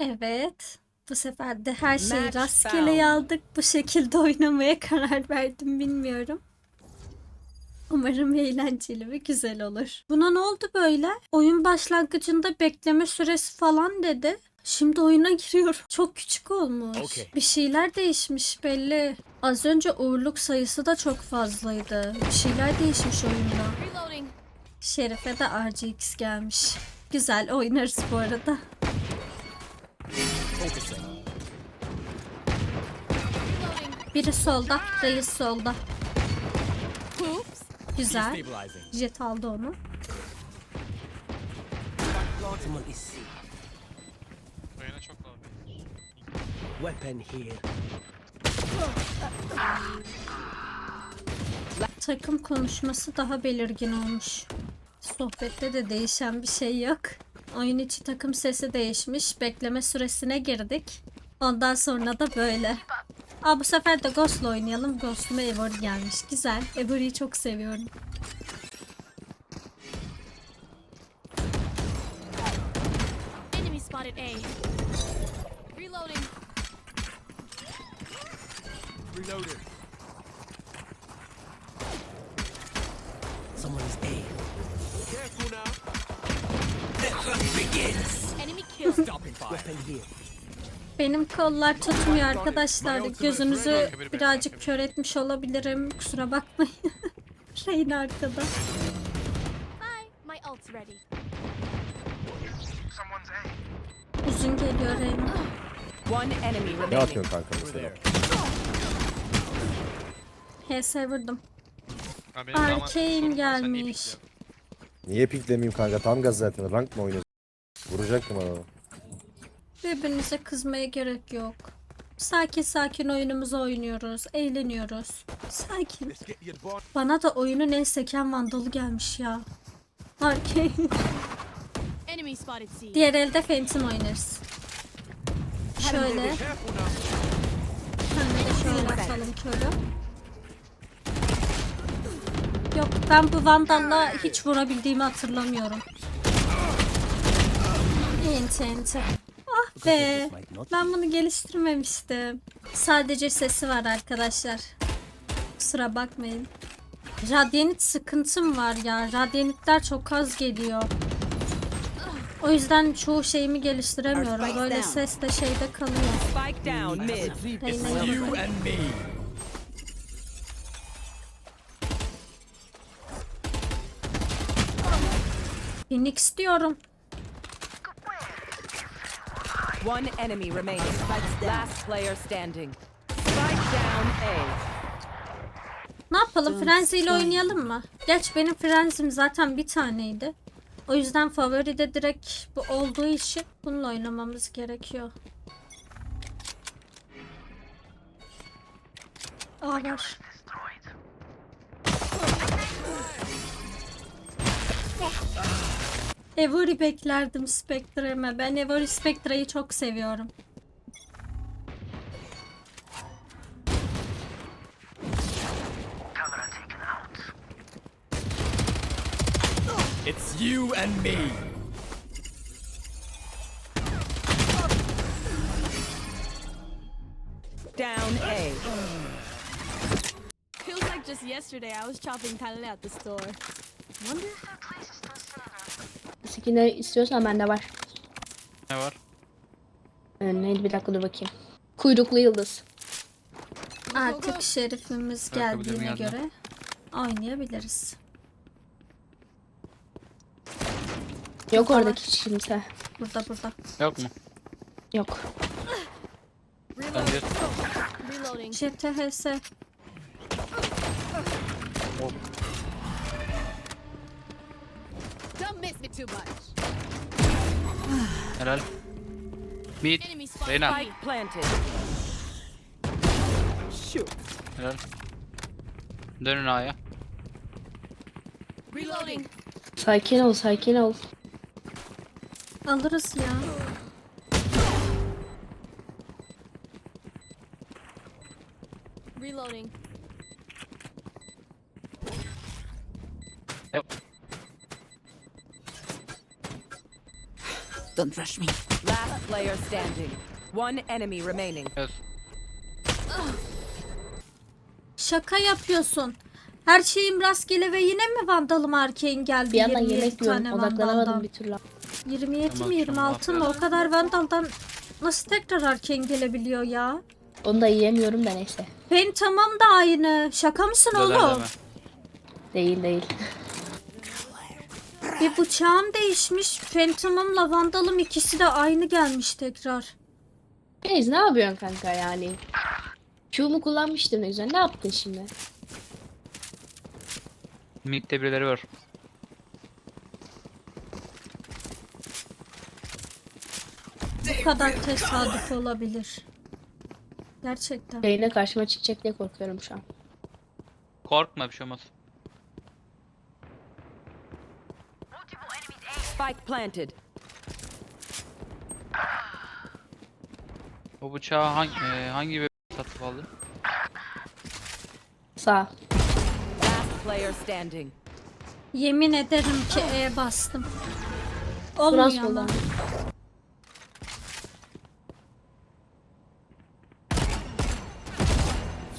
Evet. Bu sefer de her şeyi Match rastgele found. aldık. Bu şekilde oynamaya karar verdim bilmiyorum. Umarım eğlenceli ve güzel olur. Buna ne oldu böyle? Oyun başlangıcında bekleme süresi falan dedi. Şimdi oyuna giriyorum. Çok küçük olmuş. Okey. Bir şeyler değişmiş belli. Az önce uğurluk sayısı da çok fazlaydı. Bir şeyler değişmiş oyunda. Reloading. Şerife de RGX gelmiş. Güzel oynarız bu arada. Biri solda, reis solda. Güzel. Jet aldı onu. Reyna çok. Weapon here. Takım konuşması daha belirgin olmuş. Sohbette de değişen bir şey yok. Oyun içi takım sesi değişmiş. Bekleme süresine girdik. Ondan sonra da böyle. Aa bu sefer de Ghost'la oynayalım. Ghost'uma Evory gelmiş. Güzel. Evory'yi çok seviyorum. Enemy spotted A. Reloading. Reloaded. Someone is A. Careful now. Enemy killed. Stopping fire. Weapon here. Benim kollar tutmuyor arkadaşlar. Gözünüzü birazcık kör etmiş olabilirim. Kusura bakmayın. Şeyin arkada. Bye. My ult's ready. Uzun geliyor enemy Ne atıyorsun kanka mesela? HS vurdum. Niye gelmiş. Niye piklemeyeyim kanka? Tam gaz zaten. Rank mı oynuyorsun? Vuracaktım adamı. Birbirinize kızmaya gerek yok. Sakin sakin oyunumuzu oynuyoruz. Eğleniyoruz. Sakin. Bana da oyunun en seken vandalı gelmiş ya. C. Diğer elde Phantom oynarız. Şöyle. Sen de şöyle atalım körü. Yok ben bu vandalla hiç vurabildiğimi hatırlamıyorum. Enti enti. Ah be. Ben bunu geliştirmemiştim. Sadece sesi var arkadaşlar. Kusura bakmayın. Radyanit sıkıntım var ya. Radyanitler çok az geliyor. O yüzden çoğu şeyimi geliştiremiyorum. Böyle ses de şeyde kalıyor. Spike down mid. Reyna'ya You bakın. and me. Phoenix diyorum. One enemy remaining. Last player standing. Spike down A. Ne yapalım? Frenzy ile oynayalım mı? Geç benim Frenzy'm zaten bir taneydi. O yüzden favori de direkt bu olduğu için bununla oynamamız gerekiyor. Aa var. Evori beklerdim Spectre'me. Ben Evori Spectre'yi çok seviyorum. It's you and me. Down A. Feels like just yesterday I was chopping Kalele at the store. Wonder Skinler istiyorsan bende var. Ne var? Ee, neydi bir dakika dur bakayım. Kuyruklu yıldız. Artık şerifimiz Ayakkabı geldiğine geldi. göre oynayabiliriz. Yok oradaki hiç kimse. Burada burada. Yok mu? Yok. Reloading. Don't miss helal. Mid. Reyna. Spike planted. Shoot. Helal. Dönün A'ya. Reloading. Sakin ol sakin ol. Alırız ya. Reloading. Don't rush me. Last player standing. One enemy remaining. Evet. Şaka yapıyorsun. Her şeyim rastgele ve yine mi vandalım arkeğin geldi? Bir yandan 27 yemek yiyorum. Odaklanamadım vandaldan. bir türlü. 27 Tamam, mi 26 mı? O kadar vandaldan nasıl tekrar arkeğin gelebiliyor ya? Onu da yiyemiyorum da neyse. Benim tamam da aynı. Şaka mısın Döner oğlum? deme. Değil değil. Bir bıçağım değişmiş. Phantom'ımla Vandal'ım ikisi de aynı gelmiş tekrar. Reis ne yapıyorsun kanka yani? Q'mu kullanmıştım ne güzel. Ne yaptın şimdi? Mid'de birileri var. Bu kadar tesadüf olabilir. Gerçekten. Reyna karşıma çıkacak diye korkuyorum şu an. Korkma bir şey olmaz. Spike planted. O bıçağı hangi e, hangi bir satıp aldın? Sağ. Last player standing. Yemin ederim ki E bastım. Olmuyor oldu? ama. ama?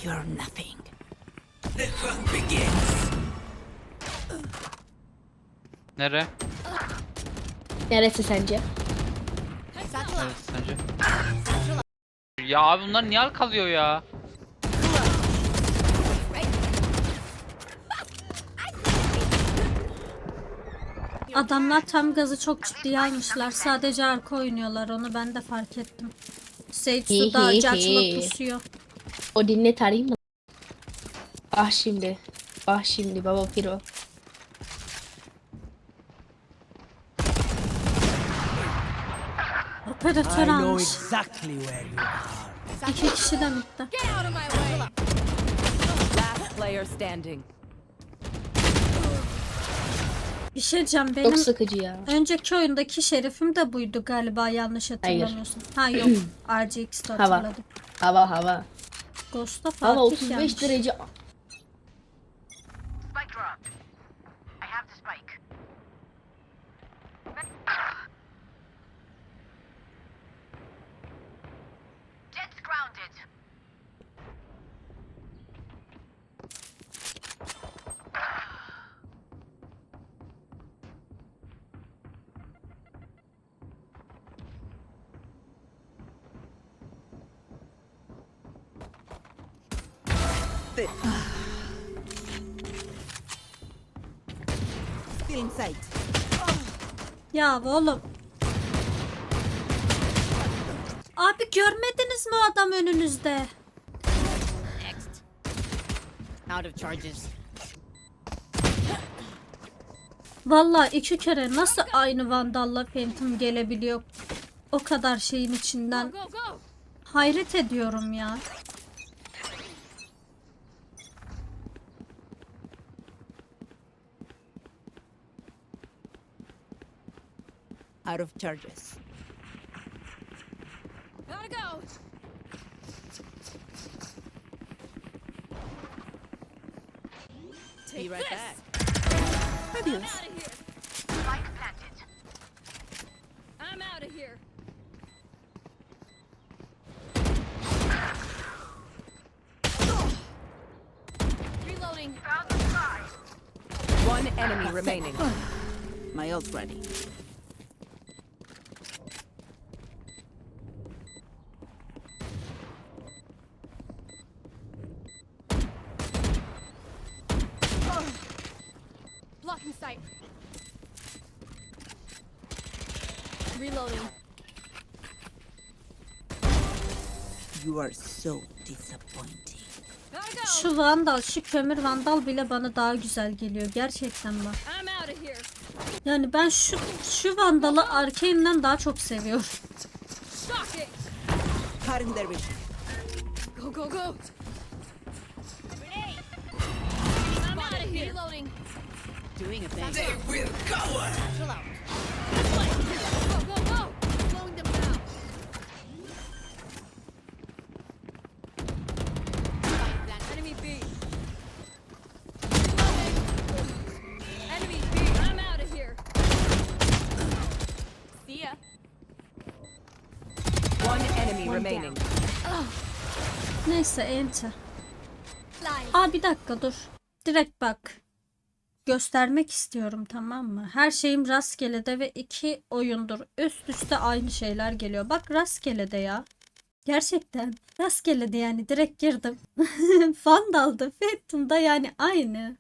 You're nothing. Nere? Neresi sence? Neresi sence? Ya abi bunlar niye kalıyor ya? Adamlar tam gazı çok ciddiye almışlar. Sadece arka oynuyorlar. Onu ben de fark ettim. Sage suda Judge'la pusuyor. O dinle tarayayım mı? Ah şimdi. Ah şimdi baba piro. Know almış. exactly where you are. İki kişi de bitti. Last player standing. Bir şey diyeceğim. Benim Çok sıkıcı ya. önceki oyundaki şerifim de buydu galiba yanlış Hayır. hatırlamıyorsun. Ha yok. RGX'de Hava. hatırladım. Hava hava. Ghost'ta Hava Fatih 35 yanmış. derece. Ya oğlum. Abi görmediniz mi o adam önünüzde? Out of charges. Vallahi iki kere nasıl aynı Vandal'la Phantom gelebiliyor? O kadar şeyin içinden. Hayret ediyorum ya. Out of charges. Gotta go! Take Be right this. back. I'm out of here! I'm out of here! Reloading. Found the spy. One enemy remaining. My ult's ready. Blocking sight. Reloading. You are so disappointing. Şu Vandal, şu kömür Vandal bile bana daha güzel geliyor. Gerçekten bak. I'm out of here. Yani ben şu şu Vandal'ı Arkane'den daha çok seviyorum. Their vision. Go, go, go! I'm out of here. Doing a thing. Chill out. Go, go, go! Slowing them down. Enemy B. Enemy B. I'm out of here. See ya. enemy remaining. Neyse enter. Aa bir dakika dur. Direkt bak. Göstermek istiyorum tamam mı? Her şeyim rastgelede ve iki oyundur. Üst üste aynı şeyler geliyor. Bak rastgelede ya. Gerçekten rastgelede yani direkt girdim. Fan daldı. Phantom'da yani aynı.